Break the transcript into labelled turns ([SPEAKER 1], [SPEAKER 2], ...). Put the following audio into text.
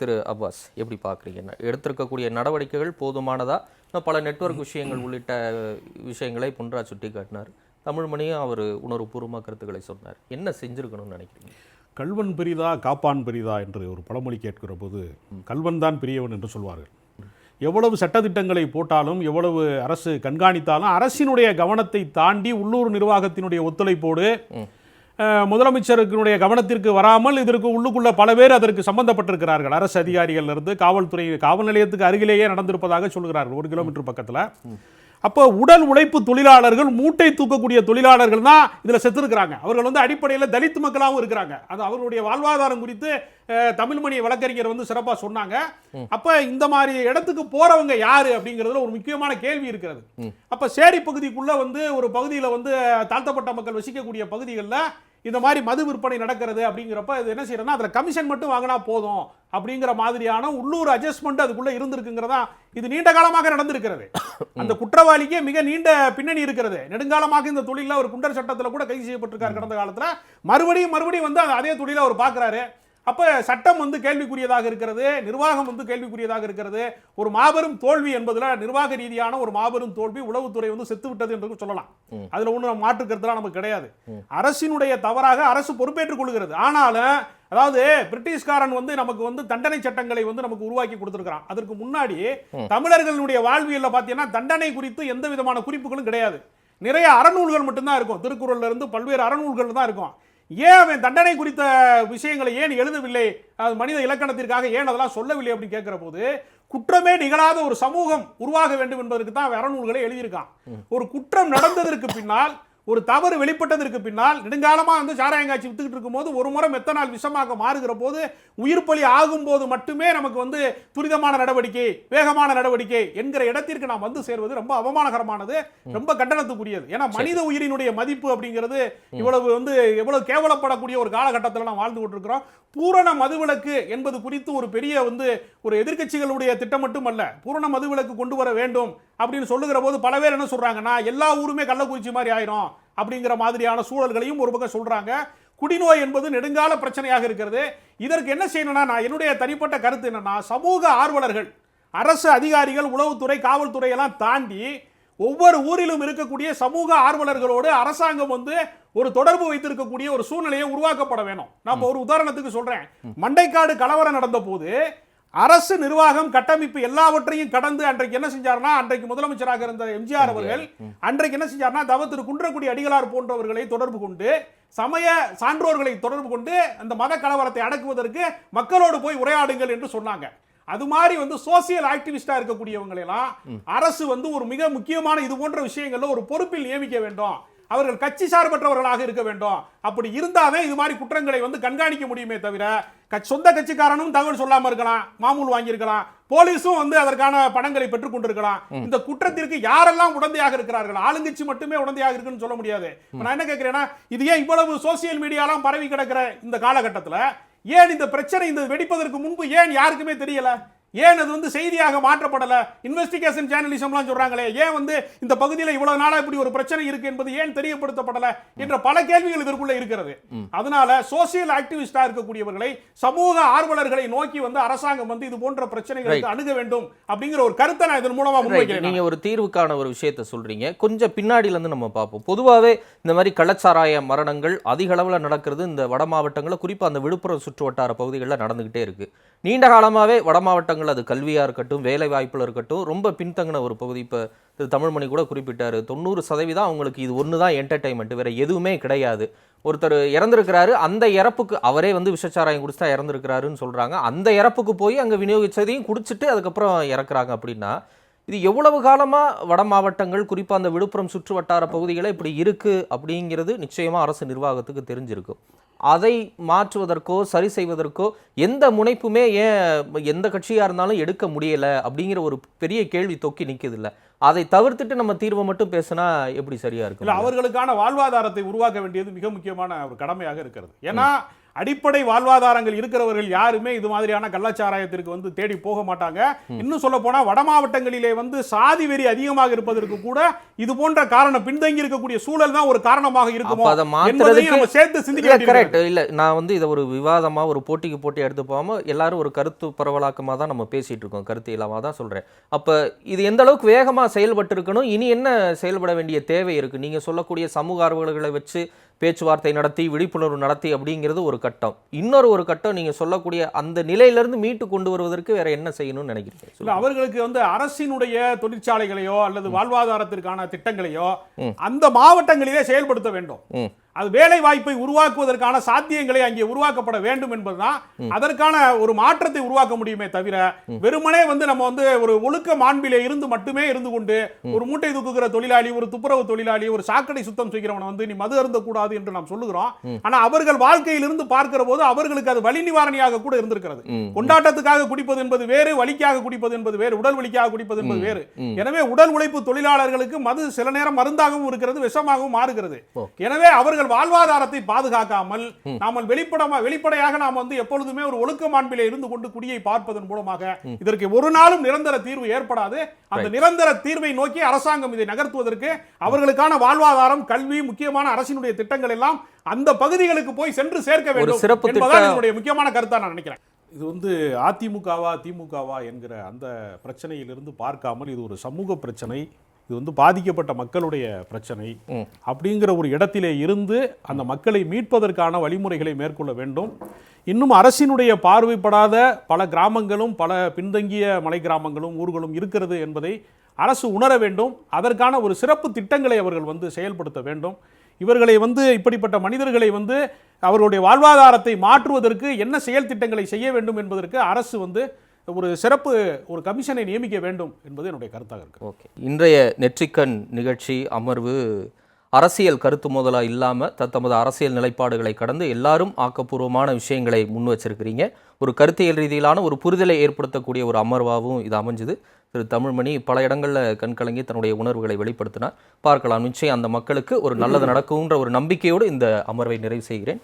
[SPEAKER 1] திரு Abbas எப்படி பார்க்குறீங்க எடுத்திருக்கக்கூடிய நடவடிக்கைகள் போதுமானதா? பல நெட்வொர்க் விஷயங்கள் உள்ளிட்ட விஷயங்களை பொன்ராஜ் சுட்டி காட்டினார். தமிழ்மணியும் அவர் உணர்வுபூர்வமாக கருத்துக்களை சொன்னார். என்ன செஞ்சிருக்கணும்னு நினைக்கிறீங்க?
[SPEAKER 2] கல்வன் பெரிதா காப்பான் பெரிதா என்று ஒரு பழமொழி கேட்கிற போது கல்வன் தான் பெரியவன் என்று சொல்வார்கள். எவ்வளவு சட்டதிட்டங்களை போட்டாலும் எவ்வளவு அரசு கண்காணித்தாலும் அரசினுடைய கவனத்தை தாண்டி உள்ளூர் நிர்வாகத்தினுடைய ஒத்துழைப்போடு அஹ், முதலமைச்சருக்குடைய கவனத்திற்கு வராமல் இதற்கு உள்ளுக்குள்ள பல பேர் அதற்கு சம்பந்தப்பட்டிருக்கிறார்கள். அரசு அதிகாரிகள் இருந்து காவல்துறை காவல் நிலையத்துக்கு அருகிலேயே நடந்திருப்பதாக சொல்கிறார்கள் ஒரு கிலோமீட்டர் பக்கத்தில். அப்போ உடல் உழைப்பு தொழிலாளர்கள் மூட்டை தூக்கக்கூடிய தொழிலாளர்கள் தான் இதில் செத்துருக்கிறாங்க. அவர்கள் வந்து அடிப்படையில் தலித் மக்களாகவும் இருக்கிறாங்க. அது அவர்களுடைய வாழ்வாதாரம் குறித்து தமிழ்மணி வழக்கறிஞர் வந்து சிறப்பாக சொன்னாங்க. அப்போ இந்த மாதிரி இடத்துக்கு போறவங்க யாரு அப்படிங்கிறதுல ஒரு முக்கியமான கேள்வி இருக்கிறது. அப்போ சேரி பகுதிக்குள்ள வந்து ஒரு பகுதியில் வந்து தாழ்த்தப்பட்ட மக்கள் வசிக்கக்கூடிய பகுதிகளில் இந்த மாதிரி மது விற்பனை நடக்கிறது அப்படிங்கிறப்ப இது என்ன செய்யறதுன்னா அதில் கமிஷன் மட்டும் வாங்கினா போதும் அப்படிங்கிற மாதிரியான உள்ளூர் அட்ஜஸ்ட்மெண்ட் அதுக்குள்ள இருந்திருக்குங்கிறதா இது நீண்ட காலமாக நடந்திருக்கிறது. அந்த குற்றவாளிக்கே மிக நீண்ட பின்னணி இருக்கிறது. நெடுங்காலமாக இந்த தொழிலில் ஒரு குண்டர் சட்டத்தில் கூட கைது செய்யப்பட்டிருக்கார் கடந்த காலத்தில். மறுபடியும் மறுபடியும் வந்து அதே தொழிலை அவர் பார்க்குறாரு அப்ப சட்டம் வந்து கேள்விக்குரியதாக இருக்கிறது நிர்வாகம் வந்து கேள்விக்குரியதாக இருக்கிறது. ஒரு மாபெரும் தோல்வி என்பதுல நிர்வாக ரீதியான ஒரு மாபெரும் தோல்வி உளவுத்துறை வந்து செத்து விட்டது என்று சொல்லலாம். அதுல ஒண்ணு நம்ம மாற்று கருத்துலாம் நமக்கு கிடையாது. அரசினுடைய தவறாக அரசு பொறுப்பேற்றுக் கொள்கிறது. ஆனாலும் அதாவது பிரிட்டிஷ்காரன் வந்து நமக்கு வந்து தண்டனை சட்டங்களை வந்து நமக்கு உருவாக்கி கொடுத்திருக்கிறான். அதற்கு முன்னாடி தமிழர்களுடைய வாழ்வியல்ல பார்த்தீங்கன்னா தண்டனை குறித்து எந்த விதமான குறிப்புகளும் கிடையாது. நிறைய அறநூல்கள் மட்டும்தான் இருக்கும். திருக்குறள்ல இருந்து பல்வேறு அறநூல்கள் தான் இருக்கும். ஏன் அவன் தண்டனை குறித்த விஷயங்களை ஏன் எழுதவில்லை? அது மனித இலக்கணத்திற்காக ஏன் அதெல்லாம் சொல்லவில்லை அப்படின்னு கேட்கிற போது குற்றமே நிகழாத ஒரு சமூகம் உருவாக வேண்டும் என்பதற்கு தான் அறநூல்களை எழுதியிருக்கான். ஒரு குற்றம் நடந்ததற்கு பின்னால் ஒரு தவறு வெளிப்பட்டதற்கு பின்னால் நெடுங்காலமா வந்து சாராயங்காட்சி வித்துக்கிட்டு இருக்கும்போது ஒரு முறை மெத்தனால் விஷமாக மாறுகிற போது உயிர் பலி ஆகும்போது மட்டுமே நமக்கு வந்து துரிதமான நடவடிக்கை வேகமான நடவடிக்கை என்கிற இடத்திற்கு நாம் வந்து சேர்வது ரொம்ப அவமானகரமானது ரொம்ப கண்டனத்துக்குரியது. ஏன்னா மனித உயிரினுடைய மதிப்பு அப்படிங்கிறது இவ்வளவு வந்து எவ்வளவு கேவலப்படக்கூடிய ஒரு காலகட்டத்தில் நாம் வாழ்ந்து கொண்டிருக்கிறோம். பூரண மதுவிலக்கு என்பது குறித்து ஒரு பெரிய வந்து ஒரு எதிர்க்கட்சிகளுடைய திட்டம் மட்டுமல்ல பூரண மதுவிலக்கு கொண்டு வர வேண்டும் அப்படின்னு சொல்லுகிற போது பல பேர் என்ன சொல்றாங்கன்னா எல்லா ஊருமே கள்ளக்குறிச்சி மாதிரி ஆயிரும் அப்படிங்கிற மாதிரியான சூழல்களையும் ஒரு பக்கம் சொல்றாங்க. குடிநோய் என்பது நெடுங்கால பிரச்சனையாக இருக்கிறது. இதற்கு என்ன செய்யணும்னா நான் என்னுடைய தனிப்பட்ட கருத்து என்னன்னா சமூக ஆர்வலர்கள் அரசு அதிகாரிகள் உளவுத்துறை காவல்துறை எல்லாம் தாண்டி ஒவ்வொரு ஊரிலும் இருக்கக்கூடிய சமூக ஆர்வலர்களோடு அரசாங்கம் வந்து ஒரு தொடர்பு வைத்திருக்கக்கூடிய ஒரு சூழ்நிலையை உருவாக்கப்பட வேணும். நான் ஒரு உதாரணத்துக்கு சொல்றேன். மண்டைக்காடு கலவரம் நடந்த போது அரசு நிர்வாகம் கட்டமைப்பு எல்லாவற்றையும் கடந்து அன்றைக்கு என்ன செஞ்சார்னா அன்றைக்கு முதலமைச்சராக இருந்த எம்ஜிஆர் அவர்கள் அன்றைக்கு என்ன செஞ்சார்னா தவ திரு குன்றக்குடி அடிகளார் போன்றவர்களை தொடர்பு கொண்டு சமய சான்றோர்களை தொடர்பு கொண்டு அந்த மத கலவரத்தை அடக்குவதற்கு மக்களோடு போய் உரையாடுங்கள் என்று சொன்னாங்க. அது மாதிரி வந்து சோசியல் ஆக்டிவிஸ்டா இருக்கக்கூடியவங்களை எல்லாம் அரசு வந்து ஒரு மிக முக்கியமான இது போன்ற விஷயங்கள்ல ஒரு பொறுப்பில் நியமிக்க வேண்டும். அவர்கள் கட்சி சார்பற்றவர்களாக இருக்க வேண்டும். அப்படி இருந்தாதான் இது மாதிரி குற்றங்களை வந்து கண்காணிக்க முடியுமே தவிர சொந்த கட்சிக்காரனும் தகவல் சொல்லாம இருக்கலாம் மாமூல் வாங்கியிருக்கலாம் போலீஸும் வந்து அதற்கான பணங்களை பெற்றுக் கொண்டிருக்கலாம். இந்த குற்றத்திற்கு யாரெல்லாம் உடந்தையாக இருக்கிறார்கள்? ஆளுங்கட்சி மட்டுமே உடந்தையாக இருக்குன்னு சொல்ல முடியாது. நான் என்ன கேட்கிறேன்னா இது ஏன் இவ்வளவு சோசியல் மீடியாலாம் பரவி கிடக்கிற இந்த காலகட்டத்துல? ஏன் இந்த பிரச்சனை இந்த வெடிப்பதற்கு முன்பு ஏன் யாருக்குமே தெரியல? ஏன் அது வந்து செய்தியாக மாற்றப்படல? இன்வெஸ்டிகேஷன் ஜேர்னலிசம்லாம் சொல்றாங்களே ஏன் வந்து இந்த பகுதியில் இவ்வளவு நாளா இப்படி ஒரு பிரச்சனை இருக்கு என்பது ஏன் தெரியப்படுத்தப்படல என்ற பல கேள்விகள் இதற்குள்ள இருக்கிறது அதனால சோசியல் ஆக்டிவிஸ்டா இருக்கக்கூடியவர்களை சமூக ஆர்வலர்களை நோக்கி வந்து அரசாங்கம் வந்து இது போன்ற பிரச்சனைகளுக்கு அணுக வேண்டும் அப்படிங்கிற ஒரு கருத்தை நான் இதன் மூலமா
[SPEAKER 1] Right.
[SPEAKER 2] முன்வைக்கிறேன்
[SPEAKER 1] நீங்க ஒரு தீர்வுக்கான ஒரு விஷயத்த சொல்றீங்க. கொஞ்சம் பின்னாடில இருந்து நம்ம பார்ப்போம். பொதுவாவே இந்த மாதிரி கள்ளச்சாராய மரணங்கள் அதிக அளவுல நடக்கிறது இந்த வட மாவட்டங்களில் குறிப்பா அந்த விழுப்புரம் சுற்று வட்டார பகுதிகளில் நடந்துகிட்டே இருக்கு. நீண்ட காலமாவே வட மாவட்டங்கள் அது கல்வியாக இருக்கட்டும் வேலை வாய்ப்பில் இருக்கட்டும் ரொம்ப பின்தங்கின ஒரு பகுதி. இப்போ திரு தமிழ்மணி கூட குறிப்பிட்டார். தொண்ணூறு சதவீதம் அவங்களுக்கு இது ஒன்று தான் என்டர்டைன்மெண்ட் வேறு எதுவுமே கிடையாது. ஒருத்தர் இறந்துருக்கிறாரு அந்த இறப்புக்கு அவரே வந்து விஷச்சாராயம் குடிச்சு தான் இறந்திருக்கிறாருன்னு சொல்கிறாங்க அந்த இறப்புக்கு போய் அங்கே விநியோகித்ததையும் குடிச்சிட்டு அதுக்கப்புறம் இறக்குறாங்க அப்படின்னா இது எவ்வளவு காலமாக வட மாவட்டங்கள் குறிப்பாக அந்த விழுப்புரம் சுற்று வட்டார பகுதிகளை இப்படி இருக்குது அப்படிங்கிறது நிச்சயமாக அரசு நிர்வாகத்துக்கு தெரிஞ்சிருக்கும். அதை மாற்றுவதற்கோ சரி செய்வதற்கோ எந்த முனைப்புமே ஏன் எந்த கட்சியாக இருந்தாலும் எடுக்க முடியலை அப்படிங்கிற ஒரு பெரிய கேள்வி தொக்கி நிற்கிதில்ல அதை தவிர்த்துட்டு நம்ம தீர்வை மட்டும் பேசினா எப்படி சரியா இருக்கும்?
[SPEAKER 2] இல்லை அவர்களுக்கான வாழ்வாதாரத்தை உருவாக்க வேண்டியது மிக முக்கியமான ஒரு கடமையாக இருக்கிறது. ஏன்னா அடிப்படை வாழ்வாதாரங்கள் இருக்கிறவர்கள் யாருமே இது மாதிரியான கள்ளச்சாராயத்திற்கு வந்து தேடி போக மாட்டாங்க. இன்னும் சொல்ல போனா வட மாவட்டங்களிலே வந்து சாதி வெறி அதிகமாக இருப்பதற்கு கூட இது போன்ற காரணம் பின்தங்கி இருக்கக்கூடிய சூழல் தான் ஒரு காரணமாக இருக்குமோ என்பதையும் நம்ம சேர்த்து சிந்திக்க.
[SPEAKER 1] கரெக்ட் இல்ல நான் வந்து இதை ஒரு விவாதமா ஒரு போட்டிக்கு போட்டி எடுத்து போகாம எல்லாரும் ஒரு கருத்து பரவலாக்கமா தான் நம்ம பேசிட்டு இருக்கோம். கருத்து இல்லாம தான் சொல்றேன். அப்ப இது எந்த அளவுக்கு வேகமா செயல்பட்டு இருக்கணும் இனி என்ன செயல்பட வேண்டிய தேவை இருக்கு? நீங்க சொல்லக்கூடிய சமூக ஆர்வலர்களை வச்சு பேச்சுவார்த்தை நடத்தி விழிப்புணர்வு நடத்தி அப்படிங்கிறது ஒரு கட்டம் இன்னொரு ஒரு கட்டம் நீங்க சொல்லக்கூடிய அந்த நிலையிலிருந்து மீட்டு கொண்டு வருவதற்கு வேற என்ன செய்யணும்னு நினைக்கிறீங்க.
[SPEAKER 2] அவர்களுக்கு வந்து அரசினுடைய தொழிற்சாலைகளையோ அல்லது வாழ்வாதாரத்திற்கான திட்டங்களையோ. அந்த மாவட்டங்களிலே செயல்படுத்த வேண்டும். அது வேலை வாய்ப்பை உருவாக்குவதற்கான சாத்தியங்களை அங்கே உருவாக்கப்பட வேண்டும் என்பதுதான். அதற்கான ஒரு மாற்றத்தை உருவாக்க முடியுமே தவிர வெறுமனே வந்து நம்ம வந்து ஒரு ஒழுக்க மாண்பிலே இருந்து மட்டுமே இருந்து கொண்டு ஒரு மூட்டை தூக்குகிற தொழிலாளி ஒரு துப்புரவு தொழிலாளி ஒரு சாக்கடை சுத்தம் செய்கிறவனை வந்து நீ மது அருந்த கூடாது என்று நாம் சொல்லுகிறோம். ஆனா அவர்கள் வாழ்க்கையிலிருந்து பார்க்கிற போது அவர்களுக்கு அது வலி நிவாரணியாக கூட இருந்திருக்கிறது. கொண்டாட்டத்துக்காக குடிப்பது என்பது வேறு வலிக்காக குடிப்பது என்பது வேறு உடல் வலிக்காக குடிப்பது என்பது வேறு. எனவே உடல் உழைப்பு தொழிலாளர்களுக்கு மது சில நேரம் மருந்தாகவும் இருக்கிறது விஷமாகவும் மாறுகிறது. எனவே அவர்கள் வாழ்வாதாரத்தை பாதுகாக்காமல் நாம வெளிப்படமா வெளிப்படையாக நாம் வந்து எப்பொழுதுமே ஒரு ஒழுக்க மாண்பிலே இருந்து கொண்டு குடியை பார்ப்பதன் மூலமாக இதற்கு ஒரு நாளும் நிரந்தர தீர்வு ஏற்படாது. அந்த நிரந்தர தீர்வை நோக்கி அரசாங்கம் இதை நகர்த்துவதற்கு அவர்களுக்கான வாழ்வாதாரம் கல்வி முக்கியமான அரசினுடைய திட்டங்கள் எல்லாம் அந்த பகுதிகளுக்கு போய் சென்று சேர்க்க வேண்டும் என்பதான். என்னுடைய முக்கியமான கருத்தா நான் நினைக்கிறேன். இது வந்து அதிமுகவா திமுகவா என்கிற அந்த பிரச்சனையிலிருந்து பார்க்காமல் இது ஒரு சமூக பிரச்சனை. இது வந்து பாதிக்கப்பட்ட மக்களுடைய பிரச்சனை. அப்படிங்கிற ஒரு இடத்திலே இருந்து அந்த மக்களை மீட்பதற்கான வழிமுறைகளை மேற்கொள்ள வேண்டும். இன்னும் அரசினுடைய பார்வைப்படாத பல கிராமங்களும் பல பின்தங்கிய மலை கிராமங்களும் ஊர்களும் இருக்கிறது என்பதை அரசு உணர வேண்டும். அதற்கான ஒரு சிறப்பு திட்டங்களை அவர்கள் வந்து செயல்படுத்த வேண்டும். இவர்களை வந்து இப்படிப்பட்ட மனிதர்களை வந்து அவர்களுடைய வாழ்வாதாரத்தை மாற்றுவதற்கு என்ன செயல் திட்டங்களை செய்ய வேண்டும் என்பதற்கு அரசு வந்து ஒரு சிறப்பு ஒரு கமிஷனை நியமிக்க வேண்டும் என்பது என்னுடைய கருத்தாக இருக்கு.
[SPEAKER 1] ஓகே. இன்றைய நெற்றிக்கண் நிகழ்ச்சி அமர்வு அரசியல் கருத்து முதலாக இல்லாமல் தத்தமது அரசியல் நிலைப்பாடுகளை கடந்து எல்லாரும் ஆக்கப்பூர்வமான விஷயங்களை முன் வச்சிருக்கிறீங்க. ஒரு கருத்தியல் ரீதியிலான ஒரு புரிதலை ஏற்படுத்தக்கூடிய ஒரு அமர்வாகவும் இது அமைஞ்சுது. திரு தமிழ்மணி பல இடங்களில் கண்கலங்கி தன்னுடைய உணர்வுகளை வெளிப்படுத்தினார். பார்க்கலாம். நிச்சயம் அந்த மக்களுக்கு ஒரு நல்லது நடக்கும்ன்ற ஒரு நம்பிக்கையோடு இந்த அமர்வை நிறைவு செய்கிறேன்.